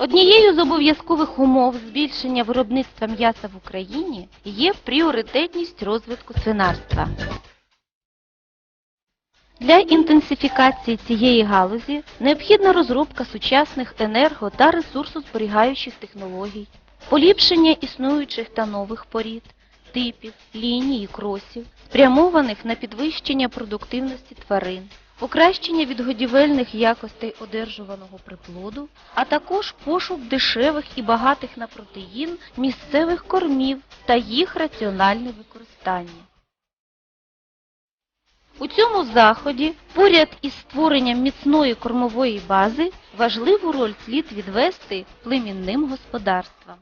Однією з обов'язкових умов збільшення виробництва м'яса в Україні є пріоритетність розвитку свинарства. Для інтенсифікації цієї галузі необхідна розробка сучасних енерго- та ресурсозберігаючих технологій, поліпшення існуючих та нових порід, типів, ліній і кросів, спрямованих на підвищення продуктивності тварин, покращення відгодівельних якостей одержуваного приплоду, а також пошук дешевих і багатих на протеїн місцевих кормів та їх раціональне використання. У цьому заході, поряд із створенням міцної кормової бази, важливу роль слід відвести племінним господарствам.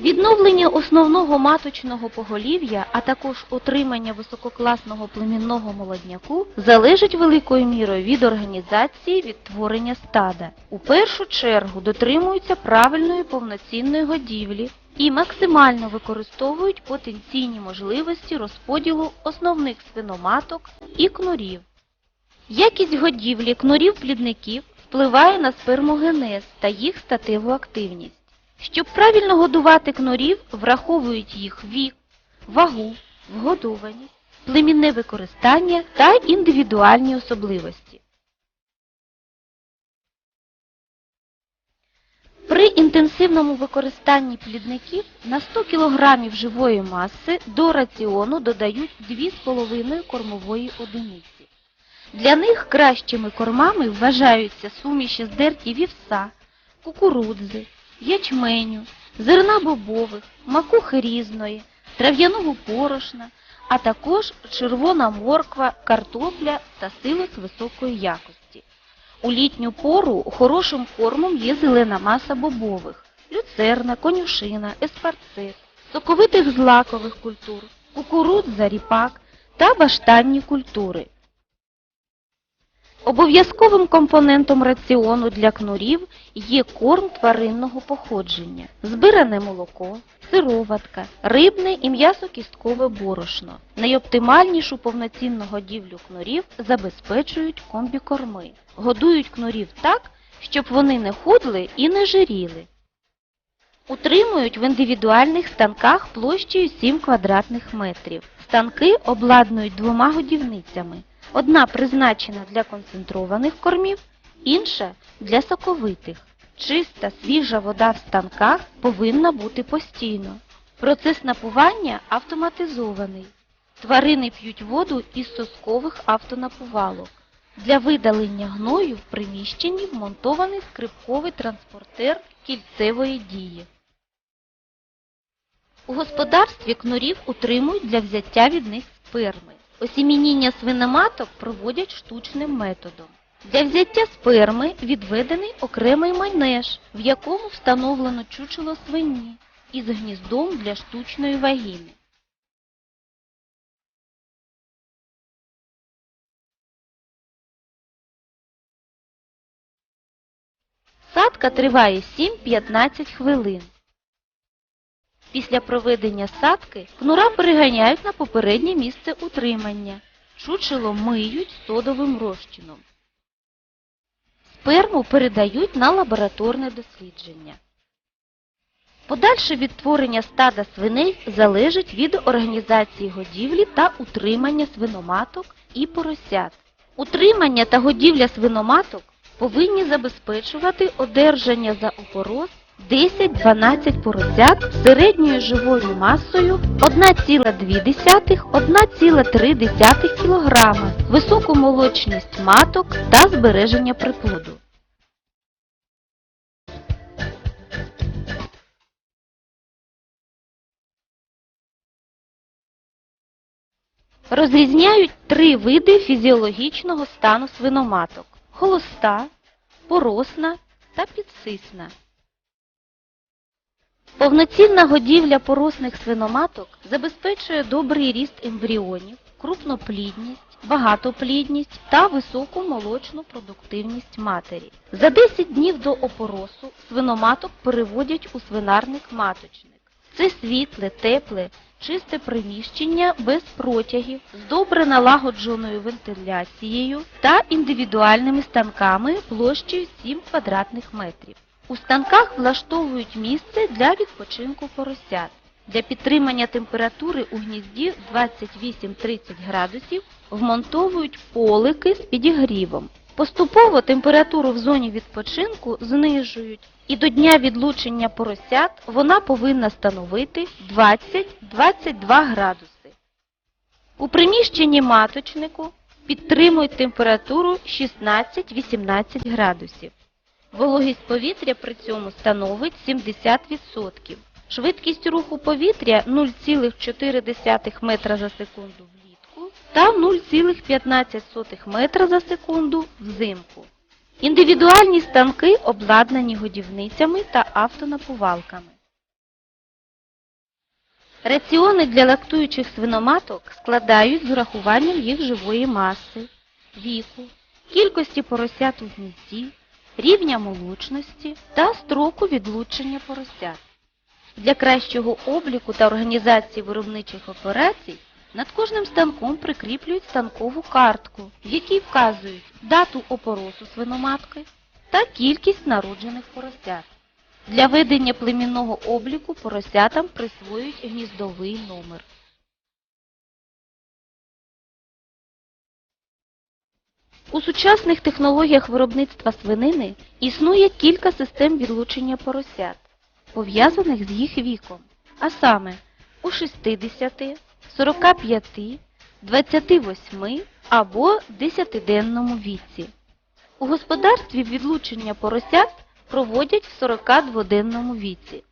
Відновлення основного маточного поголів'я, а також отримання висококласного племінного молодняку залежить великою мірою від організації відтворення стада. У першу чергу дотримуються правильної повноцінної годівлі і максимально використовують потенційні можливості розподілу основних свиноматок і кнурів. Якість годівлі кнурів-плідників впливає на спермогенез та їх статеву активність. Щоб правильно годувати кнурів, враховують їх вік, вагу, вгодованість, племінне використання та індивідуальні особливості. При інтенсивному використанні плідників на 100 кг живої маси до раціону додають 2,5 кормової одиниці. Для них кращими кормами вважаються суміші з дерті вівса, кукурудзи, ячменю, зерна бобових, макухи різної, трав'яного порошна, а також червона морква, картопля та силос високої якості. У літню пору хорошим кормом є зелена маса бобових, люцерна, конюшина, еспарцет, соковитих злакових культур, кукурудза, ріпак та баштанні культури. Обов'язковим компонентом раціону для кнурів є корм тваринного походження, збиране молоко, сироватка, рибне і м'ясо-кісткове борошно. Найоптимальнішу повноцінну годівлю кнурів забезпечують комбікорми. Годують кнурів так, щоб вони не худли і не жиріли. Утримують в індивідуальних станках площею 7 квадратних метрів. Станки обладнують двома годівницями. Одна призначена для концентрованих кормів, інша для соковитих. Чиста, свіжа вода в станках повинна бути постійно. Процес напування автоматизований. Тварини п'ють воду із соскових автонапувалок. Для видалення гною в приміщенні вмонтований скрипковий транспортер кільцевої дії. У господарстві кнурів утримують для взяття від них сперми. Осімініння свиноматок проводять штучним методом. Для взяття сперми відведений окремий майнеж, в якому встановлено чучело свині із гніздом для штучної вагіни. Садка триває 7-15 хвилин. Після проведення садки кнура переганяють на попереднє місце утримання. Чучело миють содовим розчином. Сперму передають на лабораторне дослідження. Подальше відтворення стада свиней залежить від організації годівлі та утримання свиноматок і поросят. Утримання та годівля свиноматок повинні забезпечувати одержання за опороз 10-12 поросят середньою живою масою 1,2-1,3 кг, високу молочність маток та збереження приплоду. Розрізняють три види фізіологічного стану свиноматок – холоста, поросна та підсисна. Повноцінна годівля поросних свиноматок забезпечує добрий ріст ембріонів, крупноплідність, багатоплідність та високу молочну продуктивність матері. За 10 днів до опоросу свиноматок переводять у свинарник маточник. Це світле, тепле, чисте приміщення без протягів, з добре налагодженою вентиляцією та індивідуальними станками площею 7 квадратних метрів. У станках влаштовують місце для відпочинку поросят. Для підтримання температури у гнізді 28-30 градусів вмонтовують полики з підігрівом. Поступово температуру в зоні відпочинку знижують, і до дня відлучення поросят вона повинна становити 20-22 градуси. У приміщенні маточнику підтримують температуру 16-18 градусів. Вологість повітря при цьому становить 70%. Швидкість руху повітря 0,4 метра за секунду влітку та 0,15 метра за секунду взимку. Індивідуальні станки обладнані годівницями та автонапувалками. Раціони для лактуючих свиноматок складають з урахуванням їх живої маси, віку, кількості поросят у гнізді, рівня молочності та строку відлучення поросят. Для кращого обліку та організації виробничих операцій над кожним станком прикріплюють станкову картку, в якій вказують дату опоросу свиноматки та кількість народжених поросят. Для ведення племінного обліку поросятам присвоюють гніздовий номер. У сучасних технологіях виробництва свинини існує кілька систем відлучення поросят, пов'язаних з їх віком, а саме у 60, 45, 28 або 10-денному віці. У господарстві відлучення поросят проводять в 42-денному віці.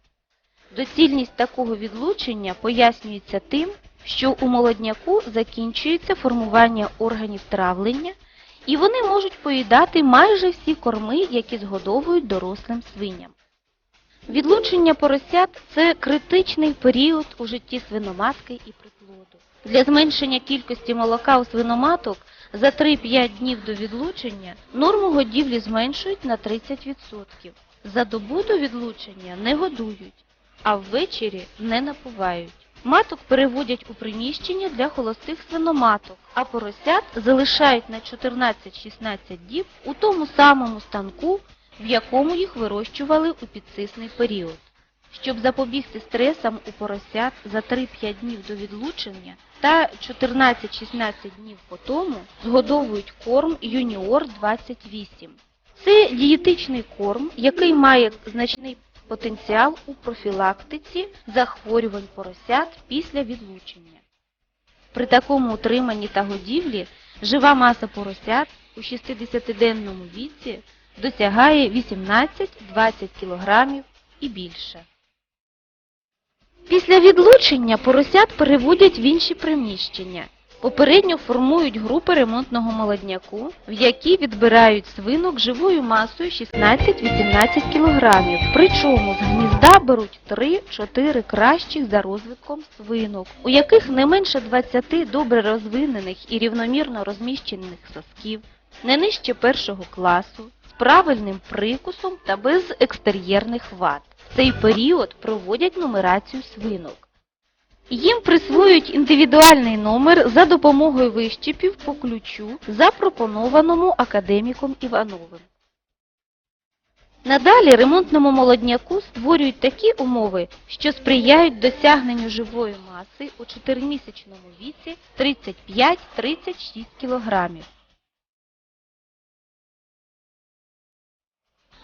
Доцільність такого відлучення пояснюється тим, що у молодняку закінчується формування органів травлення, і вони можуть поїдати майже всі корми, які згодовують дорослим свиням. Відлучення поросят – це критичний період у житті свиноматки і приплоду. Для зменшення кількості молока у свиноматок за 3-5 днів до відлучення норму годівлі зменшують на 30%. За добу до відлучення не годують, а ввечері не напувають. Маток переводять у приміщення для холостих свиноматок, а поросят залишають на 14-16 діб у тому самому станку, в якому їх вирощували у підсисний період. Щоб запобігти стресам у поросят за 3-5 днів до відлучення та 14-16 днів по тому згодовують корм Юніор 28. Це дієтичний корм, який має значний потенціал у профілактиці захворювань поросят після відлучення. При такому утриманні та годівлі жива маса поросят у 60-денному віці досягає 18-20 кг і більше. Після відлучення поросят переводять в інші приміщення. Попередньо формують групи ремонтного молодняку, в які відбирають свинок живою масою 16-18 кг. Причому з гнізда беруть 3-4 кращих за розвитком свинок, у яких не менше 20 добре розвинених і рівномірно розміщених сосків, не нижче першого класу, з правильним прикусом та без екстер'єрних вад. В цей період проводять нумерацію свинок. Їм присвоюють індивідуальний номер за допомогою вищепів по ключу, запропонованому академіком Івановим. Надалі ремонтному молодняку створюють такі умови, що сприяють досягненню живої маси у 4-місячному віці 35-36 кг.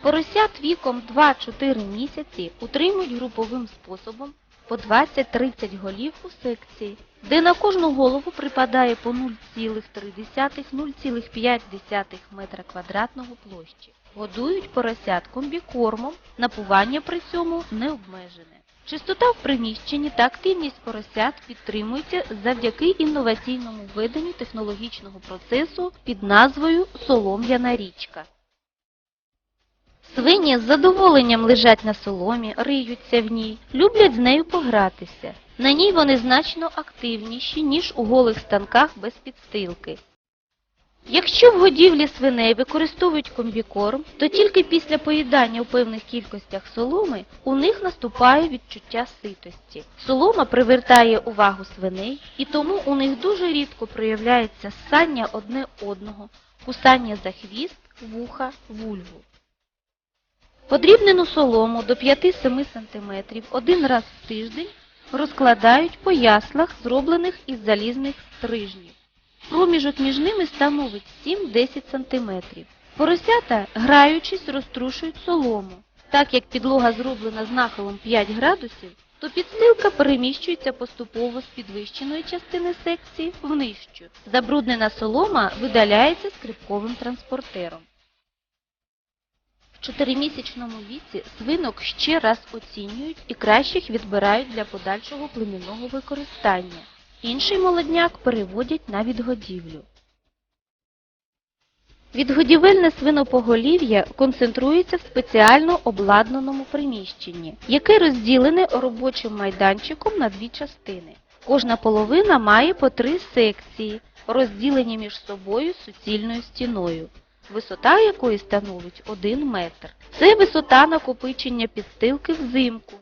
Поросят віком 2-4 місяці утримують груповим способом по 20-30 голів у секції, де на кожну голову припадає по 0,3-0,5 метра квадратного площі. Годують поросят комбікормом, напування при цьому не обмежене. Чистота в приміщенні та активність поросят підтримується завдяки інноваційному введенню технологічного процесу під назвою солом'яна річка. Свині з задоволенням лежать на соломі, риються в ній, люблять з нею погратися. На ній вони значно активніші, ніж у голих станках без підстилки. Якщо в годівлі свиней використовують комбікорм, то тільки після поїдання у певних кількостях соломи у них наступає відчуття ситості. Солома привертає увагу свиней, і тому у них дуже рідко проявляється ссання одне одного, кусання за хвіст, вуха, вульву. Подрібнену солому до 5-7 см один раз в тиждень розкладають по яслах, зроблених із залізних стрижнів. Проміжок між ними становить 7-10 см. Поросята, граючись, розтрушують солому. Так як підлога зроблена з нахилом 5 градусів, то підстилка переміщується поступово з підвищеної частини секції в нижчу. Забруднена солома видаляється скрипковим транспортером. В чотиримісячному віці свинок ще раз оцінюють і кращих відбирають для подальшого племінного використання. Інший молодняк переводять на відгодівлю. Відгодівельне свинопоголів'я концентрується в спеціально обладнаному приміщенні, яке розділене робочим майданчиком на дві частини. Кожна половина має по три секції, розділені між собою суцільною стіною, висота якої становить 1 метр. Це висота накопичення підстилки взимку.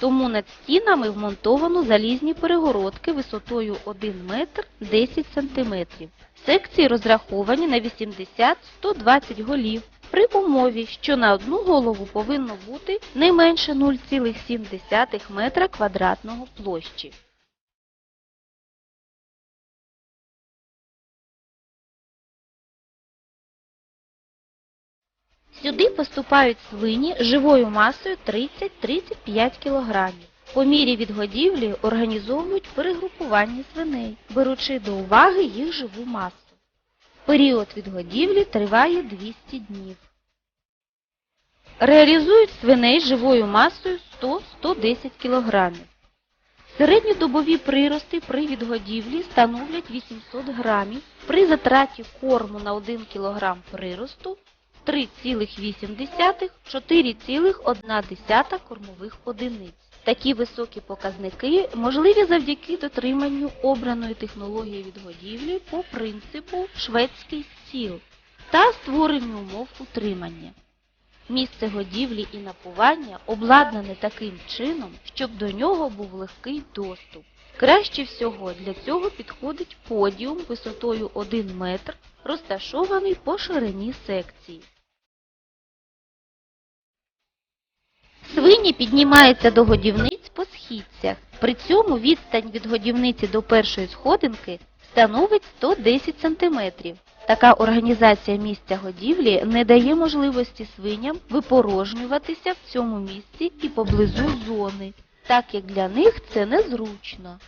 Тому над стінами вмонтовано залізні перегородки висотою 1 метр 10 сантиметрів. Секції розраховані на 80-120 голів при умові, що на одну голову повинно бути не менше 0,7 метра квадратного площі. Сюди поступають свині живою масою 30-35 кг. По мірі відгодівлі організовують перегрупування свиней, беручи до уваги їх живу масу. Період відгодівлі триває 200 днів. Реалізують свиней живою масою 100-110 кг. Середньодобові прирости при відгодівлі становлять 800 грамів, при затраті корму на 1 кг приросту 3,8-4,1 кормових одиниць. Такі високі показники можливі завдяки дотриманню обраної технології відгодівлі по принципу шведський стіл та створенню умов утримання. Місце годівлі і напування обладнане таким чином, щоб до нього був легкий доступ. Краще всього для цього підходить подіум висотою 1 метр, розташований по ширині секції. Свині піднімаються до годівниць по східцях. При цьому відстань від годівниці до першої сходинки становить 110 см. Така організація місця годівлі не дає можливості свиням випорожнюватися в цьому місці і поблизу зони, так як для них це незручно.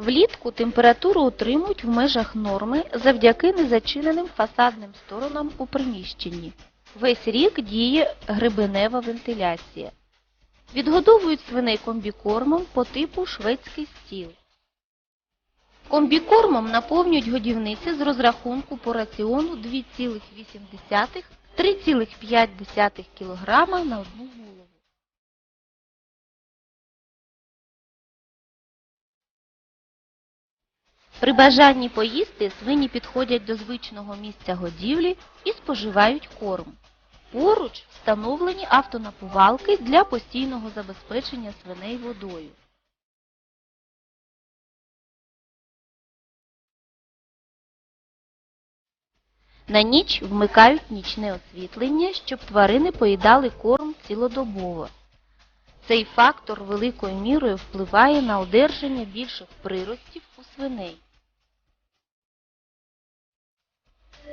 Влітку температуру утримують в межах норми завдяки незачиненим фасадним сторонам у приміщенні. Весь рік діє грибенева вентиляція. Відгодовують свиней комбікормом по типу шведський стіл. Комбікормом наповнюють годівниці з розрахунку по раціону 2,8-3,5 кг на одну голову. При бажанні поїсти свині підходять до звичного місця годівлі і споживають корм. Поруч встановлені автонапувалки для постійного забезпечення свиней водою. На ніч вмикають нічне освітлення, щоб тварини поїдали корм цілодобово. Цей фактор великою мірою впливає на одержання більших приростів у свиней.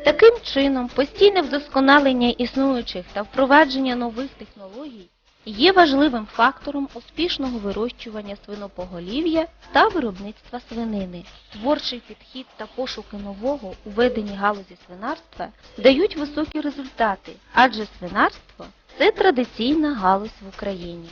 Таким чином, постійне вдосконалення існуючих та впровадження нових технологій є важливим фактором успішного вирощування свинопоголів'я та виробництва свинини. Творчий підхід та пошуки нового у веденні галузі свинарства дають високі результати, адже свинарство – це традиційна галузь в Україні.